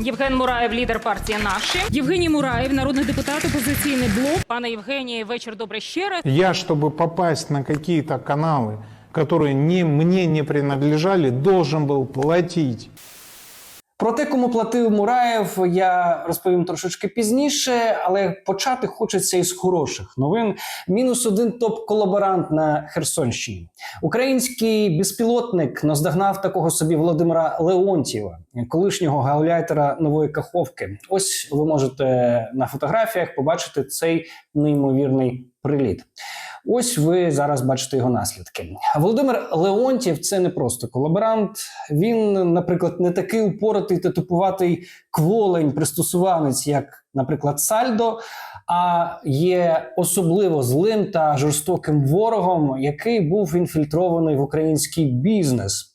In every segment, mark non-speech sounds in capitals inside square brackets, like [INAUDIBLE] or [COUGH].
Євген Мураєв, лідер партії Наші. Євгеній Мураєв, народний депутат, опозиційний блок. Пане Євгенії, вечір добре ще раз. Я, чтобы попасть на какие-то каналы, которые не, мне не принадлежали, должен был платить. Про те, кому платив Мураєв, я розповім трошечки пізніше, але почати хочеться із хороших новин. Мінус один топ-колаборант на Херсонщині. Український безпілотник наздогнав такого собі Володимира Леонтьєва, колишнього гауляйтера нової каховки. Ось ви можете на фотографіях побачити цей неймовірний приліт. Ось ви зараз бачите його наслідки. Володимир Леонтів це не просто колаборант. Він, наприклад, не такий упоротий та тупуватий кволень, пристосуванець, як, наприклад, Сальдо, а є особливо злим та жорстоким ворогом, який був інфільтрований в український бізнес,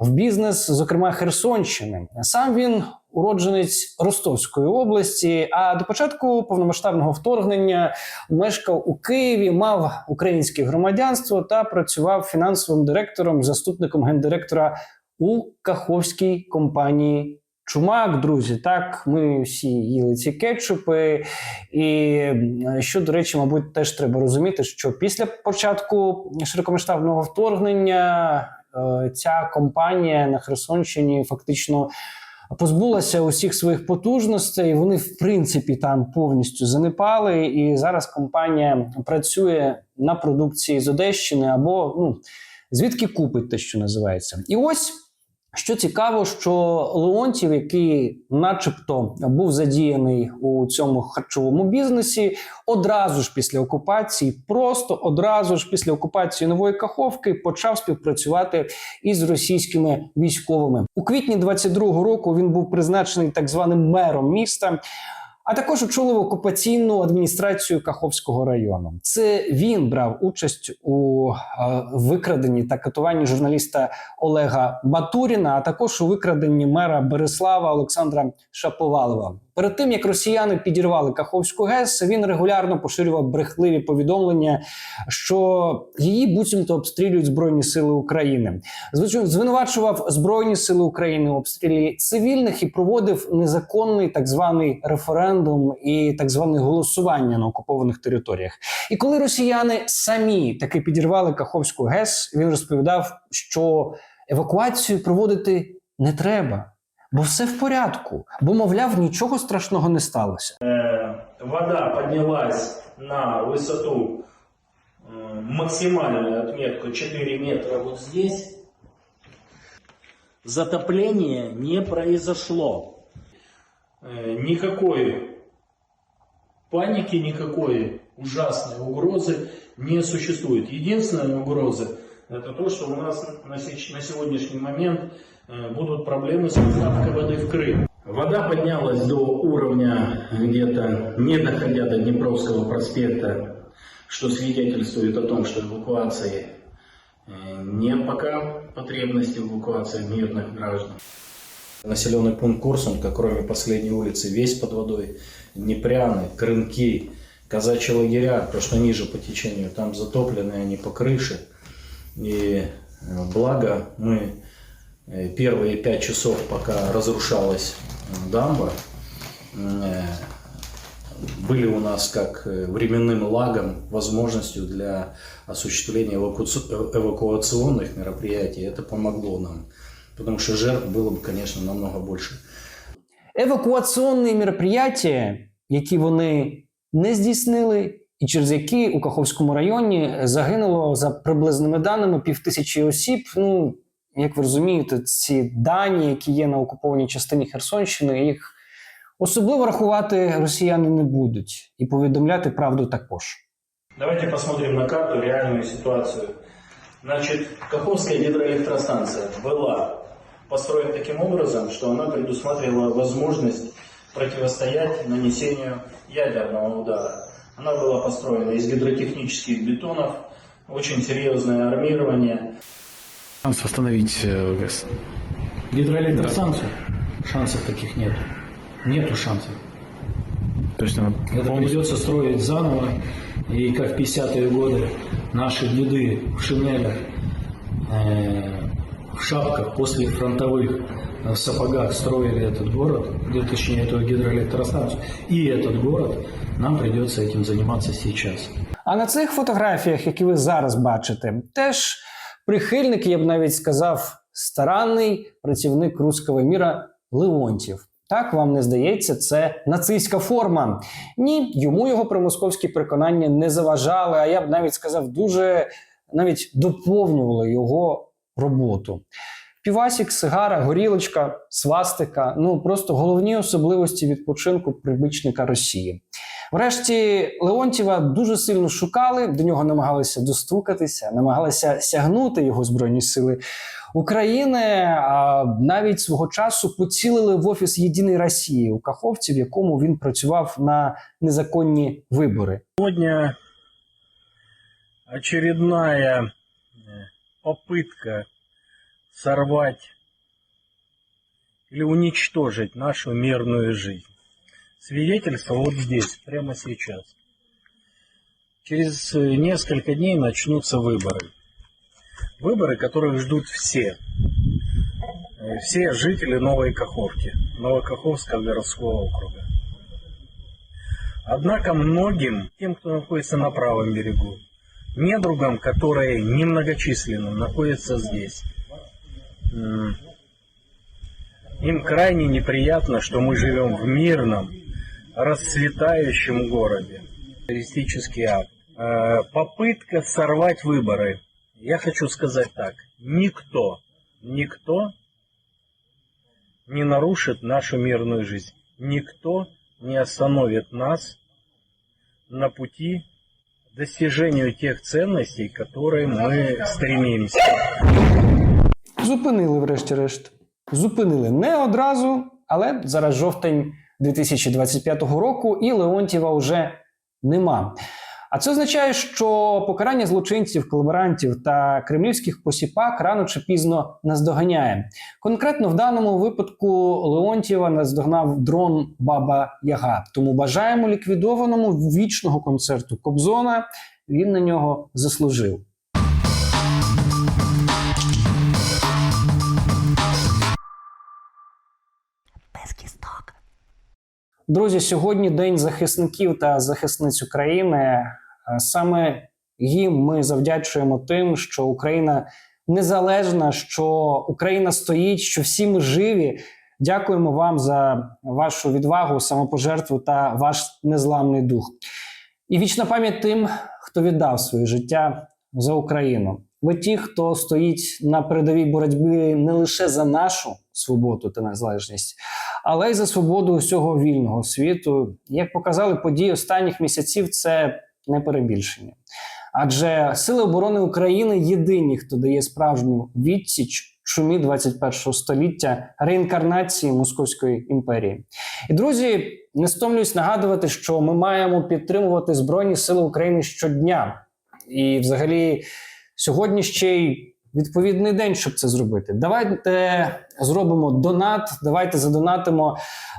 в бізнес, зокрема Херсонщини. Сам він уродженець Ростовської області. А до початку повномасштабного вторгнення мешкав у Києві, мав українське громадянство та працював фінансовим директором, заступником гендиректора у Каховській компанії. Чумак, друзі, так ми всі їли ці кетчупи. І що, до речі, мабуть, теж треба розуміти, що після початку широкомасштабного вторгнення е, ця компанія на Херсонщині фактично позбулася усіх своїх потужностей. Вони, в принципі, там повністю занепали. І зараз компанія працює на продукції з Одещини або ну, звідки купить те, що називається. І ось. Що цікаво, що Леонтів, який, начебто, був задіяний у цьому харчовому бізнесі, одразу ж після окупації, просто одразу ж після окупації нової Каховки, почав співпрацювати із російськими військовими. У квітні 22-го року він був призначений так званим мером міста. А також очолив окупаційну адміністрацію Каховського району. Це він брав участь у е, викраденні та катуванні журналіста Олега Батуріна, а також у викраденні мера Береслава Олександра Шаповалова. Перед тим як росіяни підірвали Каховську ГЕС, він регулярно поширював брехливі повідомлення, що її буцімто обстрілюють Збройні Сили України. Звичайно, звинувачував Збройні Сили України в обстрілі цивільних і проводив незаконний так званий референдум і так зване голосування на окупованих територіях. І коли росіяни самі таки підірвали Каховську ГЕС, він розповідав, що евакуацію проводити не треба. Бо все в порядку, бо, мовляв, нічого страшного не сталося. вода поднялась на высоту э, максимальную отметку 4 метра вот здесь, затопление не произошло. Э, Никакой паники, никакой ужасной угрозы не существует. Единственная угроза это то, что у нас на сегодняшний момент будут проблемы с поставкой воды в Крым. Вода поднялась до уровня где-то не доходя до Днепровского проспекта, что свидетельствует о том, что эвакуации э, нет пока потребности в эвакуации мирных граждан. Населенный пункт Курсунка, кроме последней улицы, весь под водой. Днепряны, Крынки, казачьи лагеря, то, что ниже по течению, там затоплены они по крыше. И э, благо мы первые пять часов, пока разрушалась э, дамба, э, были у нас как э, временным лагом, возможностью для осуществления эвакуаци- э, эвакуационных мероприятий. Это помогло нам, потому что жертв было бы, конечно, намного больше. Евакуаційні мероприятия, які вони не здійснили, і через які у Каховському районі загинуло за приблизними даними півтисячі осіб. Ну, як ви розумієте, ці дані, які є на окупованій частині Херсонщини, їх особливо рахувати росіяни не будуть і повідомляти правду також. Давайте посмотрим на карту реальную ситуацию. Значит, Каховская гидроэлектростанция была построена таким образом, что она предусматривала возможность противостоять нанесению ядерного удара. Она была построена из гидротехнических бетонов, очень серьезное армирование. шанс восстановить э, ГЭС. Гидроэлектростанцию? Шансов таких нет. Нету шансов. То есть она Это полностью- придется строить заново. И как в 50-е годы наши деды в шинелях, э, в шапках после фронтовых в сапогах строили этот город, где, точнее эту гидроэлектростанцию, и этот город, нам придется этим заниматься сейчас. А на цих фотографіях, які ви зараз бачите, теж прихильник, я б навіть сказав, старанний працівник руського міра Леонтів. Так вам не здається, це нацистська форма. Ні, йому його примосковські переконання не заважали, а я б навіть сказав, дуже навіть доповнювали його роботу. Півасік, сигара, горілочка, свастика ну просто головні особливості відпочинку прибичника Росії. Врешті Леонтєва дуже сильно шукали, до нього намагалися достукатися, намагалися сягнути його збройні сили України. А навіть свого часу поцілили в офіс Єдиної Росії у Каховці, в якому він працював на незаконні вибори. Сегодня очередная э, попытка сорвать или уничтожить нашу мирную жизнь. Свидетельство вот здесь, прямо сейчас. Через э, несколько дней начнутся выборы. Выборы, которых ждут все. Э, Все жители Новой Каховки, Новокаховского городского округа. Однако многим, тем, кто находится на правом берегу, недругам, которые немногочисленно находятся здесь, им крайне неприятно, что мы живем в мирном, расцветающем городе. Террористический акт. Э, Попытка сорвать выборы. Я хочу сказать так. Никто, никто не нарушит нашу мирную жизнь. Никто не остановит нас на пути к достижению тех ценностей, к которым мы стремимся. Зупинили, врешті-решт. Зупинили не одразу, але зараз жовтень 2025 року, і Леонтьєва вже нема. А це означає, що покарання злочинців, колаборантів та кремлівських посіпак рано чи пізно наздоганяє. Конкретно в даному випадку Леонтьєва наздогнав дрон Баба Яга. Тому бажаємо ліквідованому вічного концерту Кобзона. Він на нього заслужив. Друзі, сьогодні День захисників та захисниць України. Е, Саме їм ми завдячуємо тим, що Україна незалежна, що Україна стоїть, що всі ми живі. Дякуємо вам за вашу відвагу, самопожертву та ваш незламний дух. І вічна пам'ять тим, хто віддав своє життя за Україну. Ви ті, хто стоїть на передовій боротьби не лише за нашу свободу та незалежність, але й за свободу усього вільного світу. Як показали події останніх місяців, це не перебільшення. Адже Сили оборони України єдині, хто дає справжню відсіч чумі 21 століття реінкарнації Московської імперії. І друзі, не стомлююсь нагадувати, що ми маємо підтримувати Збройні Сили України щодня. І, взагалі, сьогодні ще й відповідний день, щоб це зробити. Давайте зробимо донат. Давайте задонатимо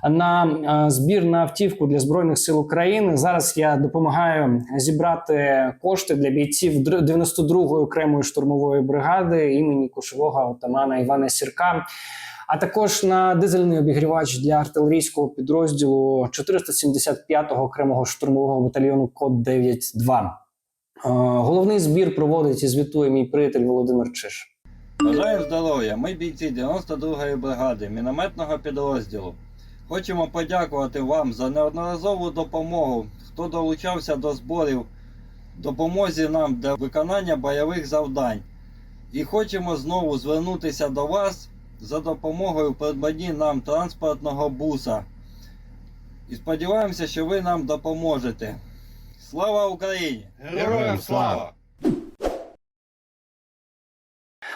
на е, збір на автівку для збройних сил України. Зараз я допомагаю зібрати кошти для бійців др- 92-ї окремої штурмової бригади імені кошового отамана Івана Сірка. А також на дизельний обігрівач для артилерійського підрозділу 475-го окремого штурмового батальйону Код 92. Головний збір проводить і звітує мій приятель Володимир Чиш. Бажаю здоров'я! Ми бійці 92-ї бригади мінометного підрозділу. Хочемо подякувати вам за неодноразову допомогу, хто долучався до зборів, допомозі нам для виконання бойових завдань. І хочемо знову звернутися до вас за допомогою в придбанні нам транспортного буса. І сподіваємося, що ви нам допоможете. Слава Україні! Героям слава!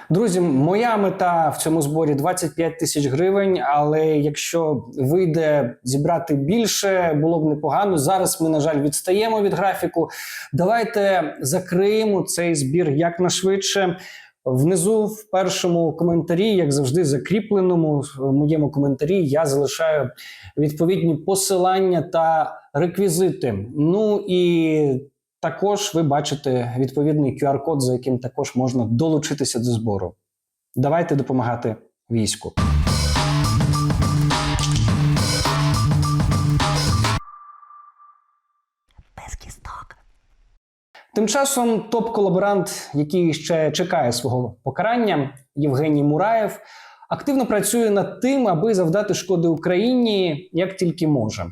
Друзі, моя мета в цьому зборі 25 тисяч гривень. Але якщо вийде зібрати більше, було б непогано. Зараз ми, на жаль, відстаємо від графіку. Давайте закриємо цей збір якнайшвидше. Внизу в першому коментарі, як завжди, закріпленому в моєму коментарі, я залишаю відповідні посилання та реквізити. Ну і також ви бачите відповідний QR-код, за яким також можна долучитися до збору. Давайте допомагати війську. Тим часом топ-колаборант, який ще чекає свого покарання, Євгеній Мураєв, активно працює над тим, аби завдати шкоди Україні як тільки може.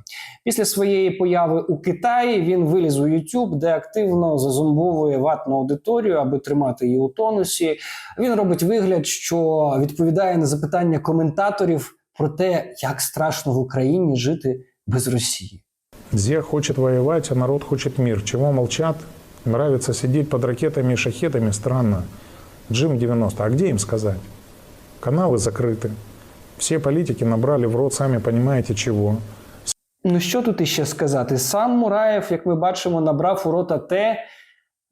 Після своєї появи у Китаї він виліз у YouTube, де активно зазумбовує ватну аудиторію, аби тримати її у тонусі. Він робить вигляд, що відповідає на запитання коментаторів про те, як страшно в Україні жити без Росії. Зе хочет воевать, а народ хочет мир. Чего молчат? Нравится сидеть под ракетами и шахетами? Странно. Джим 90. А где им сказать? Каналы закрыты. Все политики набрали в рот, сами понимаете, чего. Ну що тут іще сказати? Сам Мураєв, як ми бачимо, набрав у рота те,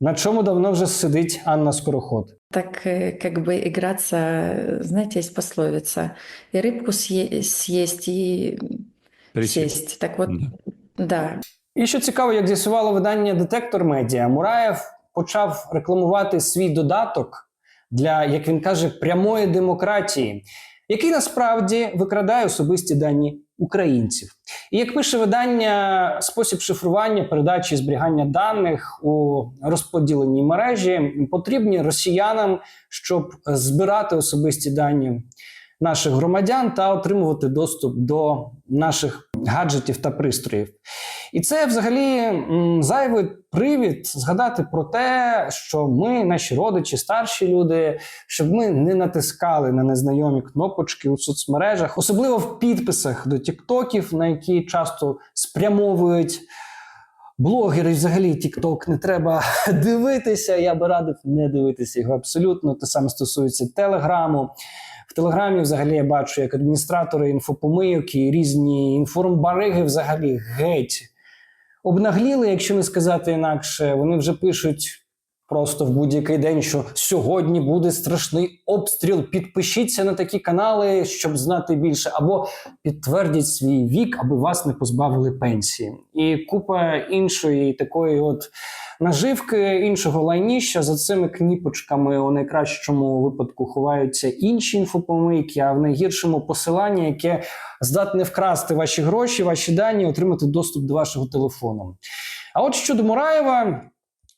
на чому давно вже сидить Анна Скороход. Так как бы играться, знаете, есть пословица, и рыбку съе- съесть, и сесть. Так вот, да, І що цікаво, як з'ясувало видання Детектор Медіа, Мураєв почав рекламувати свій додаток для, як він каже, прямої демократії, який насправді викрадає особисті дані українців. І як пише видання, спосіб шифрування, передачі і зберігання даних у розподіленій мережі потрібні росіянам, щоб збирати особисті дані наших громадян та отримувати доступ до наших гаджетів та пристроїв. І це взагалі зайвий привід згадати про те, що ми, наші родичі, старші люди, щоб ми не натискали на незнайомі кнопочки у соцмережах, особливо в підписах до тіктоків, на які часто спрямовують. Блогери, взагалі, TikTok не треба [LAUGHS] дивитися. Я би радив не дивитися його абсолютно. Те саме стосується Телеграму. В Телеграмі, взагалі, я бачу, як адміністратори інфопомийок і різні інформбариги взагалі геть обнагліли, якщо не сказати інакше. Вони вже пишуть просто в будь-який день, що сьогодні буде страшний обстріл. Підпишіться на такі канали, щоб знати більше, або підтвердіть свій вік, аби вас не позбавили пенсії. І купа іншої такої от наживки, іншого лайніща за цими кніпочками у найкращому випадку ховаються інші інфопомийки, а в найгіршому посилання, яке здатне вкрасти ваші гроші, ваші дані, отримати доступ до вашого телефону. А от щодо Мураєва.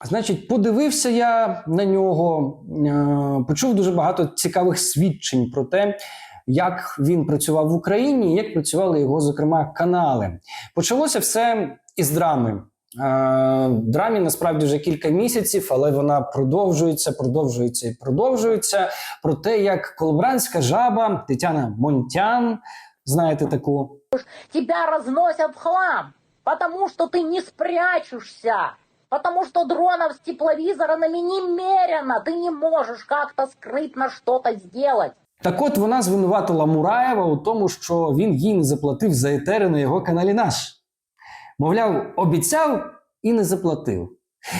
Значить, подивився я на нього, е, почув дуже багато цікавих свідчень про те, як він працював в Україні, як працювали його, зокрема, канали. Почалося все із драми. Е, Драмі насправді вже кілька місяців, але вона продовжується, продовжується і продовжується. Про те, як колаборантська жаба Тетяна Монтян, знаєте таку, тебя разносят в хлам, потому что ты не спрячешься, потому что дронов с тепловизорами немерено, ты не можешь как-то скрытно что-то сделать. Так от вона звинуватила Мураєва у тому, що він їй не заплатив за етери на його каналі наш. Мовляв, обіцяв і не заплатив.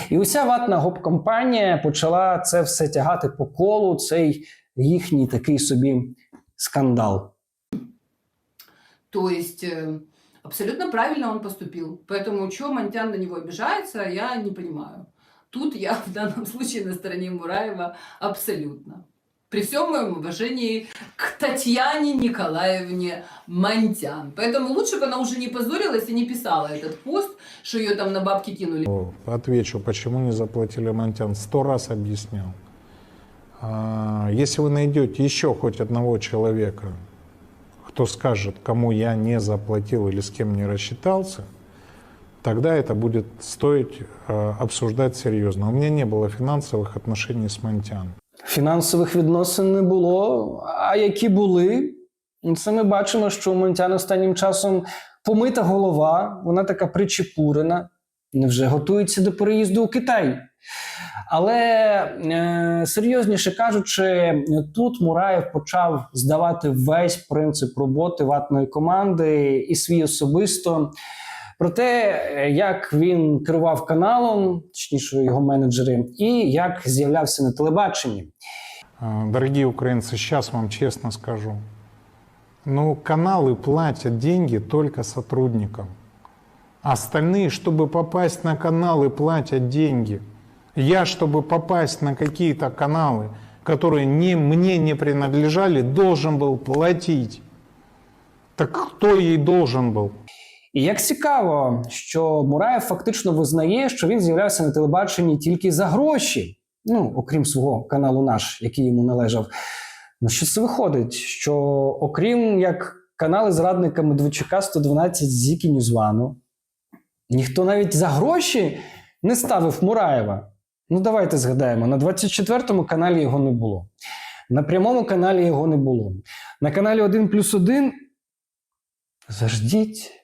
І уся ватна гоп-компанія почала це все тягати по колу, цей їхній такий собі скандал. То есть э, абсолютно правильно он поступил. Поэтому, что Монтян на него обижается, я не понимаю. Тут я в данном случае на стороне Мураева абсолютно. При всем моем уважении к Татьяне Николаевне Монтян. Поэтому лучше бы она уже не позорилась и не писала этот пост, что ее там на бабки кинули. Отвечу, почему не заплатили Монтян. Сто раз объяснял. А, Если вы найдете еще хоть одного человека, кто скажет, кому я не заплатил или с кем не рассчитался, тогда это будет стоить э, обсуждать серьезно. У меня не было финансовых отношений с Монтян. Фінансових відносин не було. А які були? Це ми бачимо, що у Монтян останнім часом помита голова, вона така причепурена, невже готується до переїзду у Китай. Але е, серйозніше кажучи, тут Мураєв почав здавати весь принцип роботи ватної команди і свій особисто. Про те, е, як він керував каналом, точніше його менеджери, і як з'являвся на телебаченні. А, Дорогие украинцы, сейчас вам честно скажу. Ну, каналы платят деньги только сотрудникам. Остальные, чтобы попасть на каналы, платят деньги. Я, чтобы попасть на какие-то каналы, которые не, мне не принадлежали, должен был платить. Так кто ей должен был? І як цікаво, що Мураєв фактично визнає, що він з'являвся на телебаченні тільки за гроші, ну окрім свого каналу наш, який йому належав. Ну що це виходить? Що окрім як канали зрадника Медведчука 112 Зікі Ньюзвану, ніхто навіть за гроші не ставив Мураєва. Ну, давайте згадаємо: на 24-му каналі його не було. На прямому каналі його не було. На каналі 1 плюс 1 Заждіть.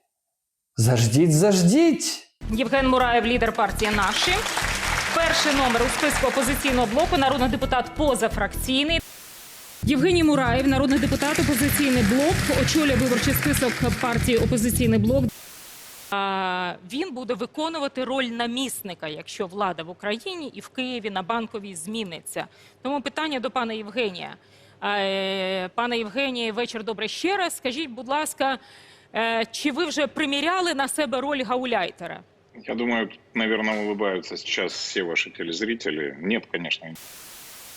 Заждіть, заждіть. Євген Мураєв, лідер партії наші. Перший номер у списку опозиційного блоку народний депутат позафракційний. Євгеній Мураєв, народний депутат, опозиційний блок, очолює виборчий список партії Опозиційний блок. А, Він буде виконувати роль намісника, якщо влада в Україні і в Києві на банковій зміниться. Тому питання до пана Євгенія. Е, Пане Євгенії, вечір добре ще раз. Скажіть, будь ласка, чи ви вже приміряли на себе роль гауляйтера? Я думаю, наверное, улыбаются сейчас все ваши телезрители. Нет, конечно.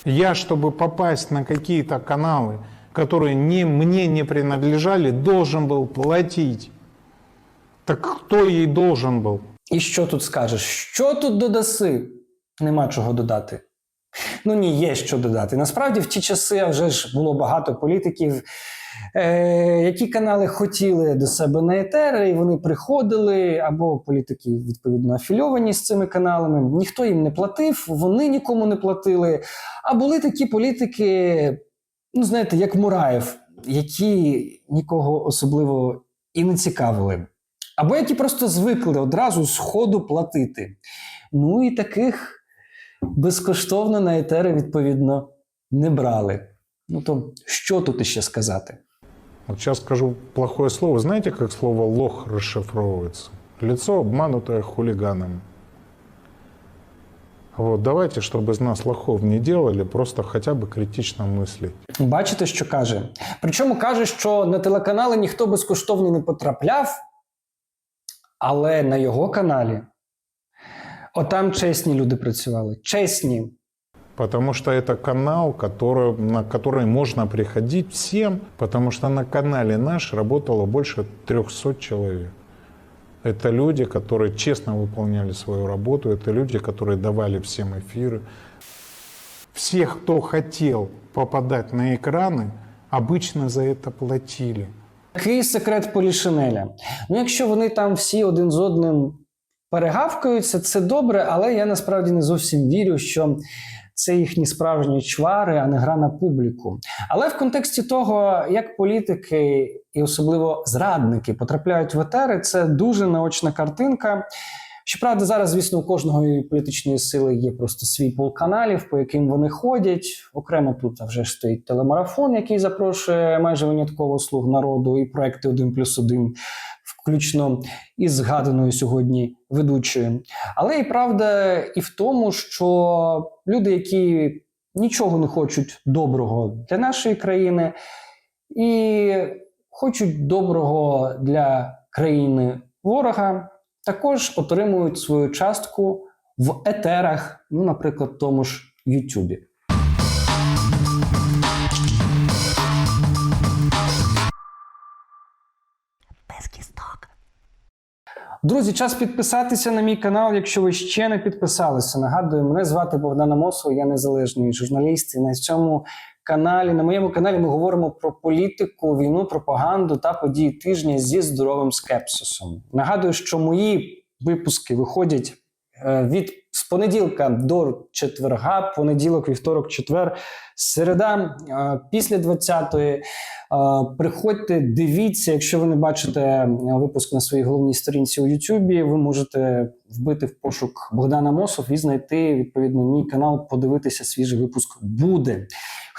Я, чтобы попасть на какие-то каналы, которые не, мне не принадлежали, должен был платить. Так кто ей должен был? І що тут скажеш? Що тут додаси? Нема чого додати. Ну ні, є що додати. Насправді, в ті часи вже ж було багато політиків, е, які канали хотіли до себе на етери, і вони приходили, або політики відповідно афільовані з цими каналами. Ніхто їм не платив, вони нікому не платили. А були такі політики, ну знаєте, як Мураєв, які нікого особливо і не цікавили. Або які просто звикли одразу з ходу платити. Ну і таких безкоштовно на етери, відповідно, не брали. Ну то що тут іще сказати? Вот сейчас скажу плохое слово. Знаете, как слово «лох» расшифровывается? Лицо, обманутое хулиганом. Вот, давайте, чтобы из нас лохов не делали, просто хотя бы критично мыслить. Бачите, що каже? Причому каже, що на телеканали ніхто безкоштовно не потрапляв, але на його каналі отам чесні люди працювали. Чесні. Потому что это канал, который, на который можно приходить всем, потому что на канале наш работало больше 300 человек. Это люди, которые честно выполняли свою работу, это люди, которые давали всем эфиры. Все, кто хотел попадать на экраны, обычно за это платили. Який секрет Полішинеля? Ну, якщо вони там всі один з одним перегавкаються, це добре, але я насправді не зовсім вірю, що це їхні справжні чвари, а не гра на публіку. Але в контексті того, як політики і особливо зрадники потрапляють в етери, це дуже наочна картинка. Щоправда, зараз, звісно, у кожної політичної сили є просто свій пул каналів, по яким вони ходять. Окремо тут вже стоїть телемарафон, який запрошує майже винятково слуг народу, і проекти 1 плюс 1, включно із згаданою сьогодні ведучою. Але і правда і в тому, що люди, які нічого не хочуть доброго для нашої країни, і хочуть доброго для країни ворога, також отримують свою частку в етерах, ну, наприклад, тому ж Ютубі. Друзі, час підписатися на мій канал, якщо ви ще не підписалися. Нагадую, мене звати Богдана Мосова, я незалежний журналіст. І на цьому каналі, на моєму каналі, ми говоримо про політику, війну, пропаганду та події тижня зі здоровим скепсисом. Нагадую, що мої випуски виходять від з понеділка до четверга, понеділок, вівторок, четвер, середа е, після 20-ї. Е, Приходьте, дивіться, якщо ви не бачите е, випуск на своїй головній сторінці у Ютубі, ви можете вбити в пошук Богдана Мосов і знайти відповідно мій канал, подивитися свіжий випуск буде.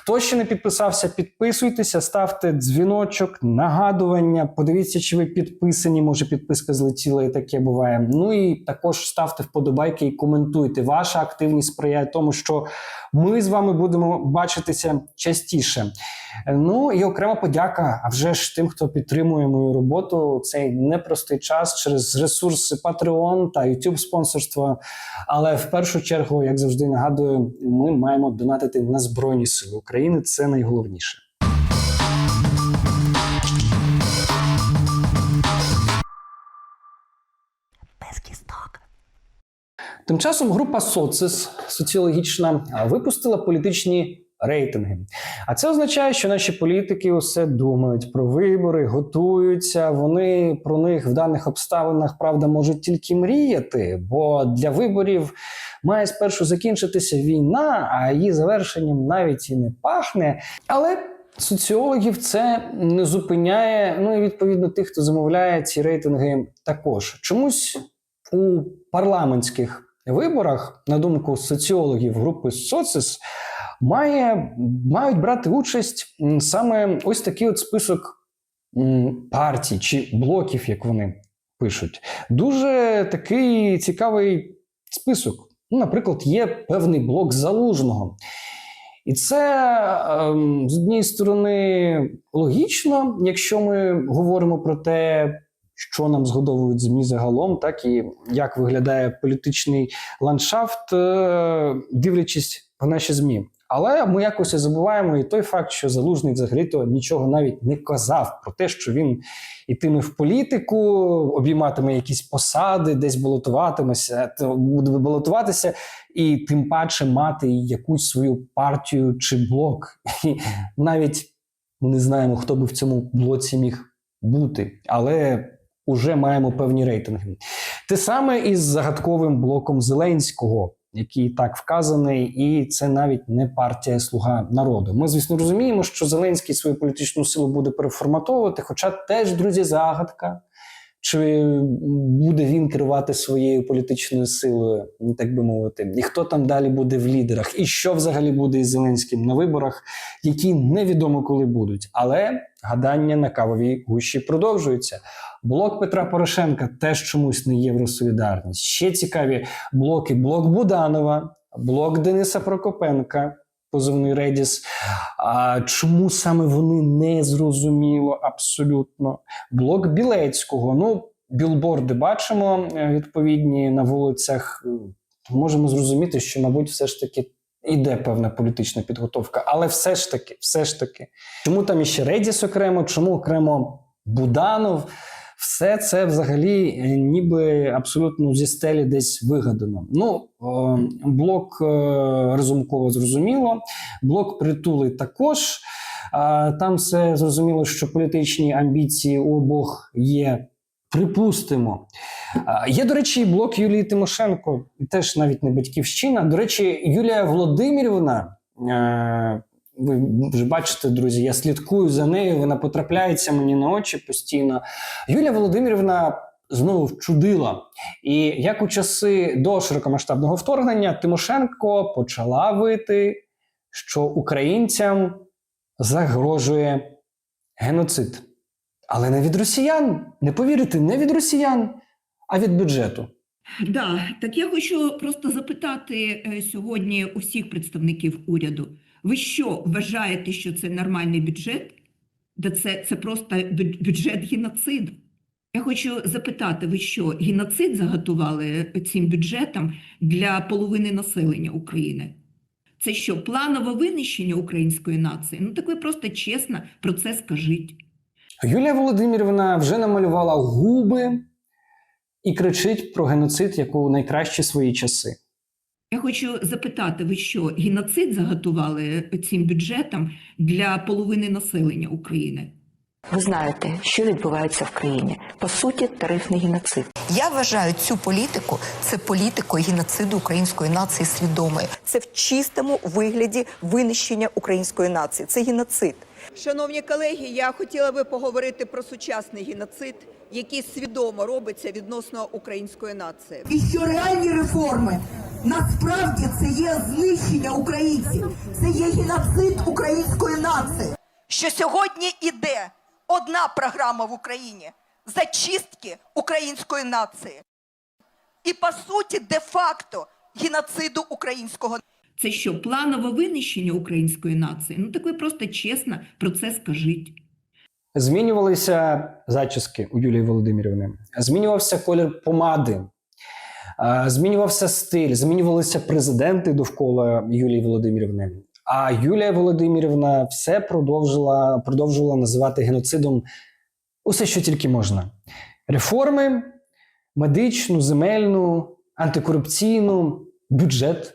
Хто ще не підписався, підписуйтеся, ставте дзвіночок, нагадування. Подивіться, чи ви підписані. Може, підписка злетіла і таке буває. Ну і також ставте вподобайки і коментуйте. Ваша активність сприяє тому, що ми з вами будемо бачитися частіше. Ну і окрема подяка, а вже ж тим, хто підтримує мою роботу цей непростий час через ресурси Patreon та YouTube спонсорство. Але в першу чергу, як завжди нагадую, ми маємо донатити на Збройні Сили України. Це найголовніше. Тим часом група Социс соціологічна випустила політичні рейтинги. А це означає, що наші політики усе думають про вибори, готуються. Вони про них в даних обставинах правда можуть тільки мріяти, бо для виборів має спершу закінчитися війна, а її завершенням навіть і не пахне. Але соціологів це не зупиняє. Ну і відповідно тих, хто замовляє ці рейтинги, також чомусь у парламентських виборах, на думку соціологів групи Социс, має, мають брати участь саме ось такий от список партій чи блоків, як вони пишуть. Дуже такий цікавий список. Ну, наприклад, є певний блок залужного. І це ем, з однієї сторони логічно, якщо ми говоримо про те, що нам згодовують ЗМІ загалом, так і як виглядає політичний ландшафт, е, дивлячись в наші ЗМІ. Але ми якось забуваємо і той факт, що залужний взагалі-то нічого навіть не казав про те, що він ітиме в політику, обійматиме якісь посади, десь балотуватиметься, буде балотуватися, і тим паче мати якусь свою партію чи блок. І навіть ми не знаємо, хто би в цьому блоці міг бути, але вже маємо певні рейтинги. Те саме із загадковим блоком Зеленського, який так вказаний, і це навіть не партія Слуга народу. Ми, звісно, розуміємо, що Зеленський свою політичну силу буде переформатовувати, хоча теж, друзі, загадка. Чи буде він керувати своєю політичною силою, так би мовити, і хто там далі буде в лідерах, і що взагалі буде із Зеленським на виборах, які невідомо коли будуть. Але гадання на кавовій гущі продовжуються. Блок Петра Порошенка теж чомусь не євросолідарність. Ще цікаві блоки: блок Буданова, блок Дениса Прокопенка, позивний Редіс. А чому саме вони не зрозуміло абсолютно? Блок Білецького. Ну, білборди бачимо е, відповідні на вулицях. Можемо зрозуміти, що, мабуть, все ж таки. Іде певна політична підготовка, але все ж таки, все ж таки, чому там іще Редіс окремо, чому окремо Буданов? Все це взагалі е, ніби абсолютно зі стелі десь вигадано. Ну, е, блок е, Разумкова зрозуміло, блок притули також. Там все зрозуміло, що політичні амбіції у обох є. Припустимо. Є, до речі, блок Юлії Тимошенко, теж навіть не батьківщина. До речі, Юлія Володимирівна. Ви вже бачите, друзі, я слідкую за нею, вона потрапляється мені на очі постійно. Юлія Володимирівна знову вчудила. І як у часи до широкомасштабного вторгнення Тимошенко почала вити, що українцям загрожує геноцид. Але не від росіян, не повірите, не від росіян, а від бюджету. Да, так я хочу просто запитати е, сьогодні усіх представників уряду. Ви що вважаєте, що це нормальний бюджет? Да це, це просто бюджет геноциду. Я хочу запитати, ви що геноцид заготували цим бюджетом для половини населення України? Це що, планове винищення української нації? Ну так ви просто чесно про це скажіть. Юлія Володимирівна вже намалювала губи і кричить про геноцид як у найкращі свої часи. Я хочу запитати, ви що геноцид заготували цим бюджетом для половини населення України? Ви знаєте, що відбувається в країні. По суті, тарифний геноцид. Я вважаю цю політику це політикою геноциду української нації свідомої. Це в чистому вигляді винищення української нації. Це геноцид. Шановні колеги, я хотіла би поговорити про сучасний геноцид, який свідомо робиться відносно української нації. І що реальні реформи насправді це є знищення українців, це є геноцид української нації. Що сьогодні іде одна програма в Україні зачистки української нації. І по суті, де-факто геноциду українського Це що, планове винищення української нації? Ну так ви просто чесно про це скажіть. Змінювалися зачіски у Юлії Володимирівни, змінювався колір помади, змінювався стиль, змінювалися президенти довкола Юлії Володимирівни. А Юлія Володимирівна все продовжила, продовжувала називати геноцидом усе, що тільки можна: реформи, медичну, земельну, антикорупційну, бюджет.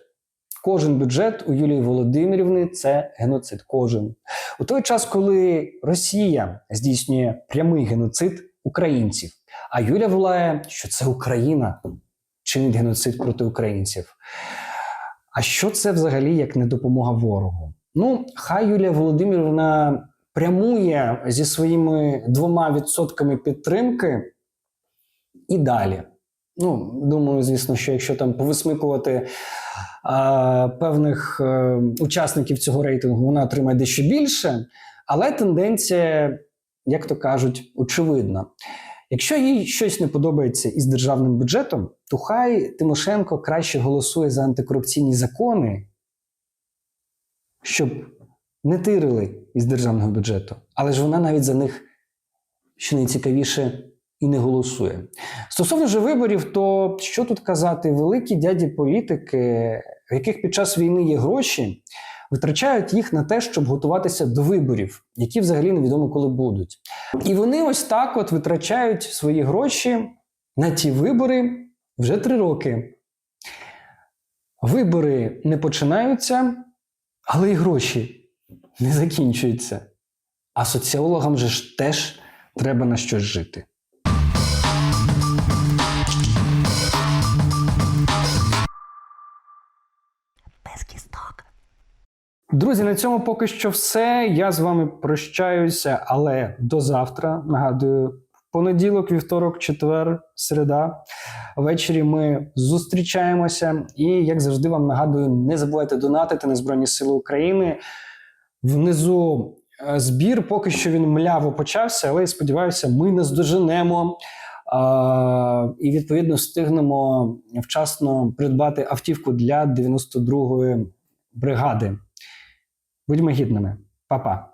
Кожен бюджет у Юлії Володимирівни це геноцид. Кожен. У той час, коли Росія здійснює прямий геноцид українців, а Юля волає, що це Україна чинить геноцид проти українців. А що це взагалі як не допомога ворогу? Ну, хай Юлія Володимирівна прямує зі своїми двома відсотками підтримки і далі. Ну, думаю, звісно, що якщо там повисмикувати а, певних е, учасників цього рейтингу, вона отримає дещо більше, але тенденція, як то кажуть, очевидна. Якщо їй щось не подобається із державним бюджетом, то хай Тимошенко краще голосує за антикорупційні закони, щоб не тирили із державного бюджету. Але ж вона навіть за них, що найцікавіше, і не голосує. Стосовно же виборів, то що тут казати, великі дяді політики, в яких під час війни є гроші, витрачають їх на те, щоб готуватися до виборів, які взагалі невідомо коли будуть. І вони ось так от витрачають свої гроші на ті вибори вже три роки. Вибори не починаються, але й гроші не закінчуються. А соціологам же ж теж треба на щось жити. Друзі, на цьому поки що все. Я з вами прощаюся, але до завтра. Нагадую, понеділок, вівторок, четвер, середа. Ввечері ми зустрічаємося. І, як завжди, вам нагадую, не забувайте донатити на Збройні Сили України. Внизу е, збір, поки що він мляво почався, але я сподіваюся, ми наздоженемо. А, і відповідно встигнемо вчасно придбати автівку для 92-ї бригади. Будьмо гідними, Па-па.